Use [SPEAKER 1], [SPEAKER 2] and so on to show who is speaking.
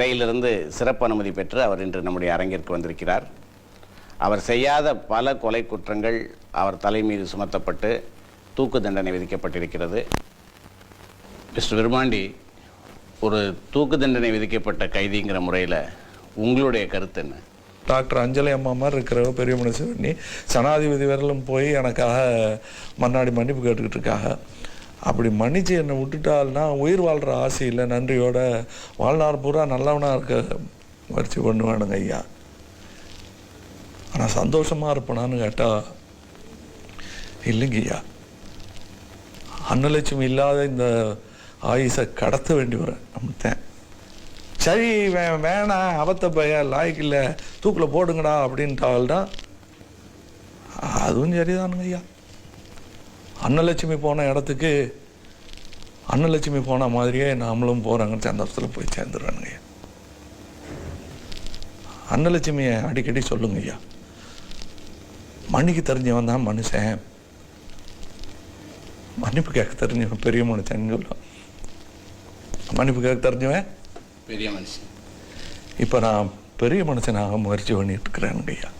[SPEAKER 1] சிறையிலிருந்து சிறப்பு அனுமதி பெற்று அவர் இன்று நம்முடைய அரங்கிற்கு வந்திருக்கிறார். அவர் செய்யாத பல கொலை குற்றங்கள் அவர் தலை மீது சுமத்தப்பட்டு தூக்கு தண்டனை விதிக்கப்பட்டிருக்கிறது. மிஸ்டர் விருமாண்டி ஒரு தூக்கு தண்டனை விதிக்கப்பட்ட கைதிங்கிற முறையில் உங்களுடைய கருத்து என்ன?
[SPEAKER 2] டாக்டர் அஞ்சலி அம்மா மாதிரி இருக்கிற பெரிய மனுஷன் பண்ணி சனாதிபதி வரலும் போய் எனக்காக மன்னாடி மன்னிப்பு கேட்டுக்கிட்டு இருக்காங்க அப்படி மன்னிச்சு என்னை விட்டுட்டால்னா உயிர் வாழ்கிற ஆசையில் நன்றியோட. வாழ்நாள் பூரா நல்லவனாக இருக்க முயற்சி பண்ணுவேனுங்க ஐயா. ஆனால் சந்தோஷமாக இருப்பேனான்னு கேட்டால் இல்லைங்க ஐயா. அன்னலட்சுமி இல்லாத இந்த ஆயுசை கடத்த வேண்டி வரேன் நம்மத்தேன் சரி வே வேணாம் அபத்த பையன் லாய்க்கு இல்லை தூக்கில் போடுங்கடா அப்படின்ட்டால்தான் அதுவும் சரிதானுங்க ஐயா. அன்னலட்சுமி போன இடத்துக்கு அன்னலட்சுமி போன மாதிரியே நாமளும் போகிறாங்கன்னு சந்தோஷத்தில் போய் சேர்ந்துடுறானுங்க அன்னலட்சுமியை அடிக்கடி சொல்லுங்க ஐயா. மன்னிக்கு தெரிஞ்சவன் தான் மனுஷன். மன்னிப்பு கேட்க தெரிஞ்சவன் பெரிய மனுஷன் சொல்லுவான் மன்னிப்பு கேட்க தெரிஞ்சவன்
[SPEAKER 1] பெரிய மனுஷன்.
[SPEAKER 2] இப்போ நான் பெரிய மனுஷனாக முயற்சி பண்ணிட்டு இருக்கிறேனுங்க ஐயா.